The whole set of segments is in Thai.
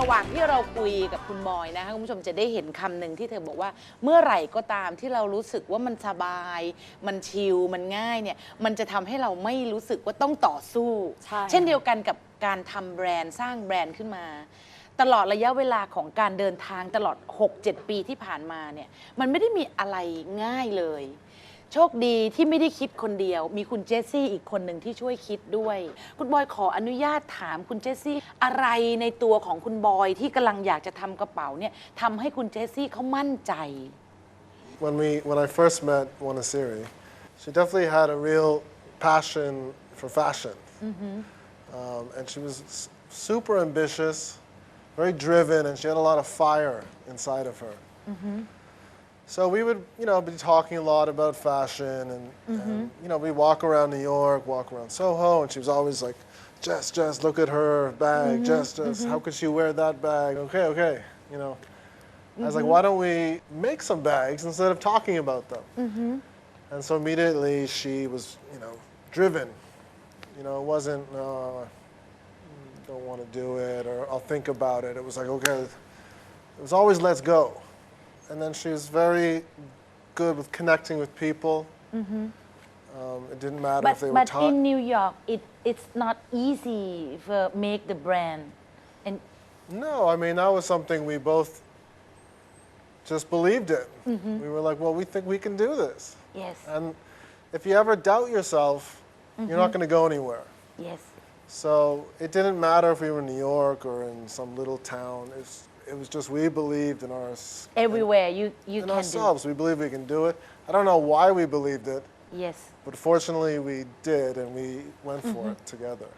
ระหว่างที่เราคุยกับคุณบอยนะคะคุณผู้ชมจะได้เห็นคำหนึ่งที่เธอบอกว่า เมื่อไหร่ก็ตามที่เรารู้สึกว่ามันสบาย มันชิลมันง่ายเนี่ยมันจะทำให้เราไม่รู้สึกว่าต้องต่อสู้ ใช่ เช่นเดียวกันกับการทำแบรนด์สร้างแบรนด์ขึ้นมา ตลอดระยะเวลาของการเดินทางตลอด 6-7 ปีที่ผ่านมาเนี่ยมันไม่ได้มีอะไรง่ายเลย โชคดีที่ไม่ได้คิดคนเดียว มีคุณเจสซี่อีกคนหนึ่งที่ช่วยคิดด้วย คุณบอยขออนุญาตถามคุณเจสซี่อะไรในตัวของคุณบอยที่กำลังอยากจะทำกระเป๋าเนี่ยทำให้คุณเจสซี่เขามั่นใจ when we when I first met Wanasiri, she definitely had a real passion for fashion, um, and she was s- super ambitious, very driven, and she had a lot of fire inside of her. So we would, you know, be talking a lot about fashion, and, mm-hmm. and you know, we walk around New York, walk around Soho, and she was always like, "Jess, Jess, look at her bag. Mm-hmm. Jess, Jess, mm-hmm. how could she wear that bag? Okay, okay, you know." I was like, why don't we make some bags instead of talking about them? And so immediately she was, you know, driven. You know, it wasn't, uh, don't want to do it or I'll think about it. It was like, okay, it was always let's go. And then she was very good with connecting with people. Mm-hmm. Um, it didn't matter but if they were but in New York it it's not easy for make the brand and No, I mean, that was something we both just believed in. Mm-hmm. We were like, well, we think we can do this. yes And if you ever doubt yourself, you're not mm-hmm. going to go anywhere. yes So it didn't matter if we were in New York or in some little town. It's, it was just we believed in our everywhere you you in can ourselves. We believe we can do it. I don't know why we believed it, do yes but fortunately we did, and we went for it together.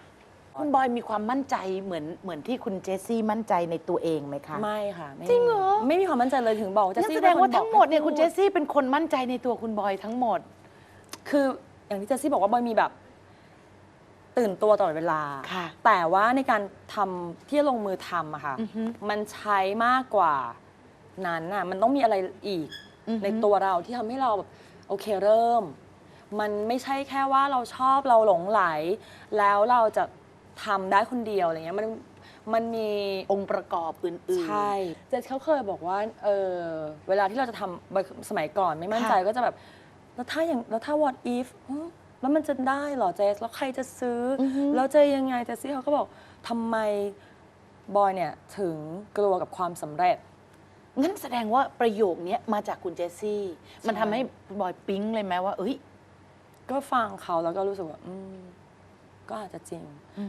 คุณบอยมีความมั่นใจเหมือนเหมือนที่คุณเจสซี่มั่นใจในตัวเองไหมคะ ไม่ค่ะไม่มีจริงเหรอ ไม่มีความมั่นใจเลยถึงบอกว่านั่นซี่แสดงว่าป็นคนทั้งหมดเนี่ยบอกคุณเจสซี่เป็นคนมั่นใจในตัวคุณบอยทั้งหมด คืออย่างที่เจสซี่บอกว่าบอยมีแบบ ตื่นตัวตลอดเวลา ค่ะ แต่ว่าในการทำที่ลงมือทำอะค่ะมันใช้มากกว่านั้นน่ะมันต้องมีอะไรอีกในตัวเราที่ทำให้เราแบบโอเคเริ่ม มันไม่ใช่แค่ว่าเราชอบเราหลงไหล แล้วเราจะทำได้คนเดียวอะไรเงี้ยมันมันมี องค์ประกอบอื่นๆ ใช่ เจสเขาเคยบอกว่า เออเวลาที่เราจะทำสมัยก่อนไม่มั่นใจค่ะ ก็จะแบบ แล้วถ้าอย่างแล้วถ้า what if หึ แล้วมันจะได้เหรอเจสแล้วใครจะซื้ออแล้วจะยังไงเจสซี่เขาก็บอกทำไมบอยเนี่ยถึงกลัวกับความสำเร็จ งั้นแสดงว่าประโยคนี้มาจากคุณเจสซี่ มันทำให้คุณบอยปิ๊งเลยไหมว่า เอ้ย ก็ฟังเขาแล้วก็รู้สึกว่าอืมก็อาจจะจริง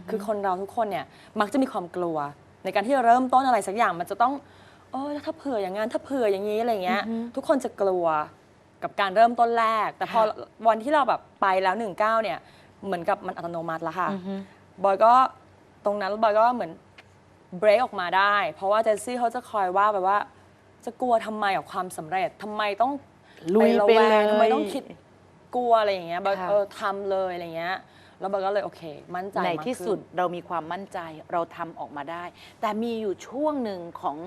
คือคนเราทุกคนเนี่ยมักจะมีความกลัว ในการที่จะเริ่มต้นอะไรสักอย่างมันจะต้อง เออถ้าเผื่ออย่างงั้นถ้าเผื่ออย่างนี้อะไรเงี้ย ทุกคนจะกลัว กับการเริ่มต้นแรก แต่พอวันที่เราแบบไปแล้วหนึ่งเก้าเนี่ย เหมือนกับมันอัตโนมัติแล้วค่ะบอยก็ตรงนั้นบอยก็เหมือนเบรกออกมาได้ เพราะว่าเจสซี่เขาจะคอยว่าแบบว่า จะกลัวทำไมกับความสำเร็จทำไมต้องลุยระไปแวเลยงทำไมต้องคิดกลัวอะไรอย่างเงี้ยบอยค่ะ เออทำเลยอะไรเงี้ยแล้วบอยก็เลยโอเค มั่นใจในมากที่ขึ้นสุดเรามีความมั่นใจเราทำออกมาได้ แต่มีอยู่ช่วงหนึ่งของ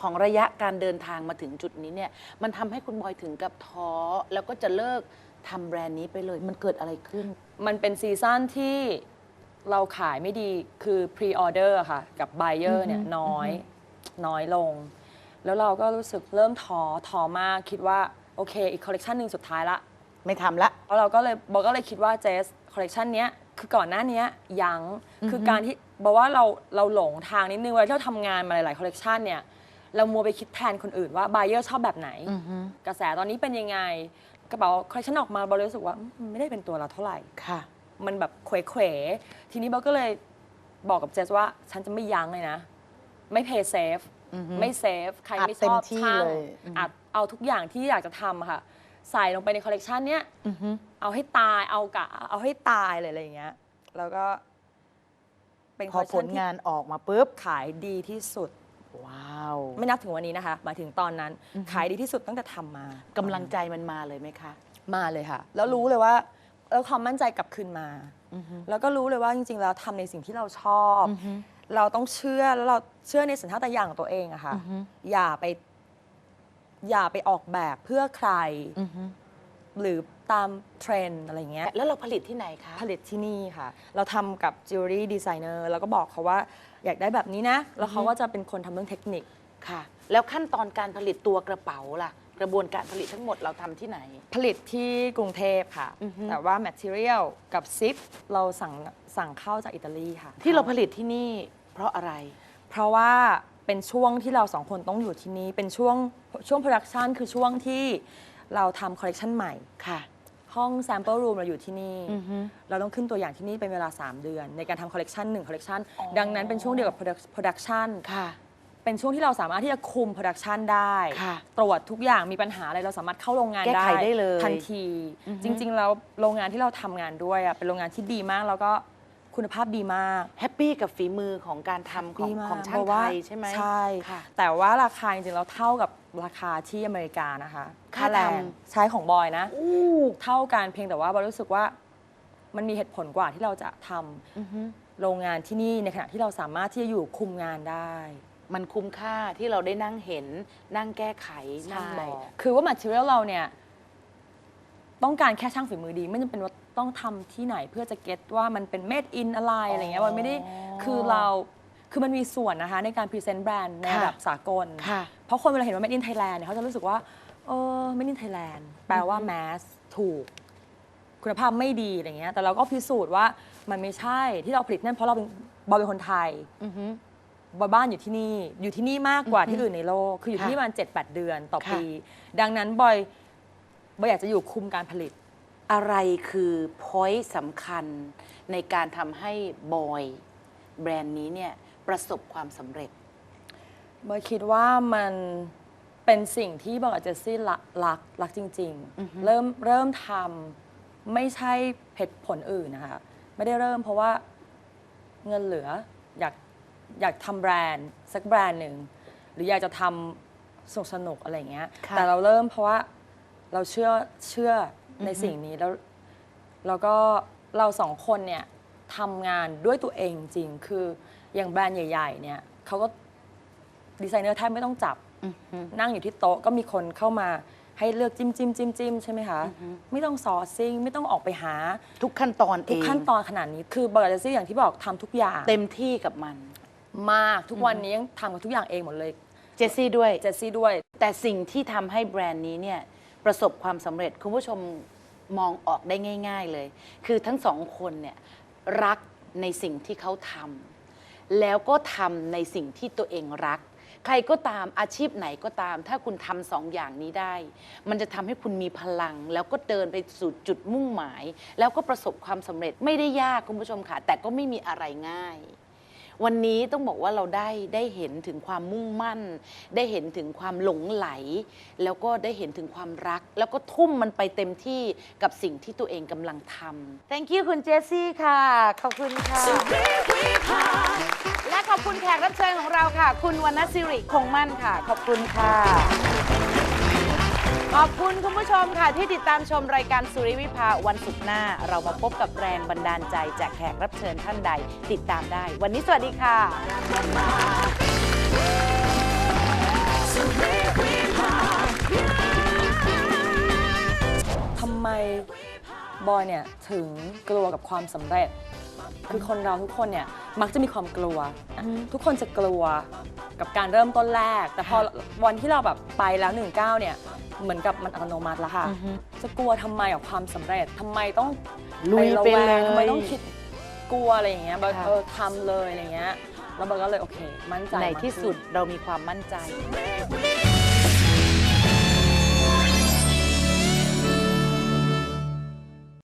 ของระยะการเดินทางมาถึงจุดนี้เนี่ยมันทำให้คุณบอยถึงกับท้อ แล้วก็จะเลิกทำแบรนด์นี้ไปเลย มันเกิดอะไรขึ้น มันเป็นซีซั่นที่เราขายไม่ดีคือพรีออเดอร์ค่ะ กับ b บเออร์เนี่ยน้อยน้อยลง แล้วเราก็รู้สึกเริ่มท้อท้อมากคิดว่า โอเค อีกคอลเลกชันหนึ่งสุดท้ายละ ไม่ทำละ แล้วเราก็เลยบอกก็เลยคิดว่าเจสคอลเลกชันเนี้ยคือก่อนหน้าเนี้ยยังคือการที่บอกว่าเราเราหลงทางนิดนึงเวลาที่เราทำงานมาหลายๆคอลเลกชันเนี่ย เรามัวไปคิดแทนคนอื่นว่าบ u เออร์ชอบแบบไหนกระแสตอนนี้เป็นยังไง กระเป๋าคอลเลกชันออกมาบอลรู้สึกว่าอืมมันไม่ได้เป็นตัวเราเท่าไหร่ ค่ะ มันแบบเขวๆทีนี้เบลก็เลยบอกกับเจสว่าฉันจะไม่ยั้งเลยนะ ไม่เพย์เซฟไม่เซฟ ใครอัดไม่ชเต็อมบที่ช่างเลยอืม อัดเอาทุกอย่างที่อยากจะทำอะค่ะ ใส่ลงไปในคอลเลกชันเนี้ยเอาให้ตายเอากะ เอาให้ตายเลยอะไรอย่างเงี้ย แล้วก็ เป็นพคออลเลกผชัลนที่งานออกมาปุ๊บ ขายดีที่สุด ว้าวไม่นับถึงวันนี้นะคะ หมายถึงตอนนั้นขายดีที่สุดตั้งแต่ทำมากำลังใจมันมาเลยไหมคะ มาเลยค่ะ แล้วรู้เลยว่าเออความมั่นใจกลับคืนมา แล้วก็รู้เลยว่าจริงๆแล้วทำในสิ่งที่เราชอบ เราต้องเชื่อแล้วเราเชื่อในสัญชาตญาณของตัวเองอะค่ะ อย่าไป อย่าไปออกแบบเพื่อใครหรือ ตามเทรนด์อะไรอย่างเงี้ย แล้วเราผลิตที่ไหนคะ ผลิตที่นี่ค่ะ เราทำกับจิวเวลรี่ดีไซเนอร์แล้วก็บอกเขาว่าอยากได้แบบนี้นะ แล้วเขาก็จะเป็นคนทำเรื่องเทคนิค ค่ะ แล้วขั้นตอนการผลิตตัวกระเป๋าล่ะ กระบวนการผลิตทั้งหมดเราทำที่ไหน ผลิตที่กรุงเทพค่ะ อือฮึ แต่ว่า Material กับซิปเราสั่งสั่งเข้าจากอิตาลีค่ะ ที่เราผลิตที่นี่ เพราะอะไร เพราะว่าเป็นช่วงที่เราสองคนต้องอยู่ที่นี่เป็นช่วงช่วงโปรดักชันคือช่วงที่เราทำคอลเลกชันใหม่ ค่ะ ห้อง sample room เราอยู่ที่นี่ อือฮึ เราต้องขึ้นตัวอย่างที่นี่เป็นเวลา 3 เดือน ในการทำคอลเลกชันหนึ่งคอลเลกชันอ๋อดังนั้นเป็นช่วงเดียวกับโปรดักชันค่ะ เป็นช่วงที่เราสามารถที่จะคุมโปรดักชันได้ ค่ะตรวจทุกอย่างมีปัญหาอะไรเราสามารถเข้าโรงงานแก้ได้ไขได้เลยทันทีอือฮึจริง ๆ แล้วโรงงานที่เราทำงานด้วยอะเป็นโรงงานที่ดีมากแล้วก็ คุณภาพดีมากแฮปปี้กับฝีมือของการทำของดีมากของช่างเพราะไทว่ายใช่ไหม ใช่ค่ะ แต่ว่าราคาจริงๆแล้วเท่ากับราคาที่อเมริกานะคะค่าแรงทำ ใช้ของบอยนะ อู้ เท่ากันเพียงแต่ว่าบอยรู้สึกว่ามันมีเหตุผลกว่าที่เราจะทำอือฮึโรงงานที่นี่ในขณะที่เราสามารถที่จะอยู่คุมงานได้มันคุ้มค่าที่เราได้นั่งเห็น นั่งแก้ไข นั่งบอก คือว่า material เราเนี่ย ต้องการแค่ช่างฝีมือดี ไม่จำเป็นว่า ต้องทำที่ไหนเพื่อจะเก็ตว่ามันเป็น made in อะไรอะไรเงี้ยบอยไม่ได้คือเราคือมันมีส่วนนะคะในการพรีเซนต์แบรนด์ในค่ะระดับสากล ค่ะ เพราะคนเวลาเห็นว่า made in Thailand เนี่ยเขาจะรู้สึกว่า เออ made in Thailand แปลว่า mass ถูก คุณภาพไม่ดีอะไรเงี้ย แต่เราก็พิสูจน์ว่ามันไม่ใช่ที่เราผลิตนั่นเพราะเราเป็นบอยเป็นคนไทยอือฮึ บอยบ้านอยู่ที่นี่ อยู่ที่นี่มากกว่าที่อื่นในโลก คืออยู่ที่ค่ะนี่ประมาณเจ็ดแปดเดือนต่อค่ะ ปี ดังนั้นบอยบอยอยากจะอยู่คุมการผลิต อะไรคือพอยต์สำคัญในการทำให้บอยแบรนด์นี้เนี่ยประสบความสำเร็จ บอยคิดว่ามันเป็นสิ่งที่บอยกับเจสซี่รักรักรักจริงอือฮึๆเริ่มเริ่มทำไม่ใช่เหตุผลอื่นนะคะ ไม่ได้เริ่มเพราะว่าเงินเหลืออยากอยากทำแบรนด์สักแบรนด์หนึ่ง หรืออยากจะทำสนุกสนุกๆอะไรอย่างเงี้ย ค่ะ แต่เราเริ่มเพราะว่าเราเชื่อเชื่อ ในสิ่งนี้แล้วแล้วก็เราสองคนเนี่ยทำงานด้วยตัวเองจริงคืออย่างแบรนด์ใหญ่ ๆ เนี่ยเขาก็ดีไซเนอร์แทบไม่ต้องจับอือฮึนั่งอยู่ที่โต๊ะก็มีคนเข้ามาให้เลือกจิ้มจิ้มจิ้มจิ้มใช่ไหมคะ ไม่ต้องซอร์ซิ่ง ไม่ต้องออกไปหา ทุกขั้นตอนเอง ทุกขั้นตอนขนาดนี้ คือบริษัทอย่างที่บอกทำทุกอย่าง เต็มที่กับมัน มากทุกวันนี้ยังทำกับทุกอย่างเองหมดเลย เจสซี่ด้วยเจสซี่ด้วย แต่สิ่งที่ทำให้แบรนด์นี้เนี่ย ประสบความสำเร็จคุณผู้ชมมองออกได้ง่าย ๆเลย คือทั้งสองคนเนี่ยรักในสิ่งที่เขาทำแล้วก็ทำในสิ่งที่ตัวเองรัก ใครก็ตามอาชีพไหนก็ตาม ถ้าคุณทำสองอย่างนี้ได้ มันจะทำให้คุณมีพลัง แล้วก็เดินไปสู่จุดมุ่งหมาย แล้วก็ประสบความสำเร็จไม่ได้ยากคุณผู้ชมค่ะ แต่ก็ไม่มีอะไรง่าย วันนี้ต้องบอกว่าเราได้ได้เห็นถึงความมุ่งมั่น ได้เห็นถึงความหลงไหล แล้วก็ได้เห็นถึงความรัก แล้วก็ทุ่มมันไปเต็มที่กับสิ่งที่ตัวเองกำลังทำ thank you คุณเจสซี่ค่ะ ขอบคุณค่ะ และขอบคุณแขกรับเชิญของเราค่ะ คุณวรรณสิริคงมั่นค่ะ ขอบคุณค่ะ ขอบคุณคุณผู้ชมค่ะที่ติดตามชมรายการสุริวิภาวันศุกร์หน้า เรามาพบกับแรงบันดาลใจจากแขกรับเชิญท่านใด ติดตามได้ วันนี้สวัสดีค่ะ ทำไมบอยเนี่ยถึงกลัวกับความสำเร็จ คือคนเราทุกคนเนี่ยมักจะมีความกลัว ทุกคนจะกลัวกับการเริ่มต้นแรก แต่พอวันที่เราแบบไปแล้วหนึ่งก้าวเนี่ยเหมือนกับมันอัตโนมัติแล้วค่ะอือฮึจะกลัวทำไมกับความสำเร็จทำไมต้องลุยระไปแวเลงทำไมยต้องคิดกลัวอะไรอย่างเงี้ยบอยค่ะเออทำเลยอะไรเงี้ยแล้วบอยก็เลยโอเค มั่นใจในมากที่ขึ้นสุดเรามีความมั่นใจ we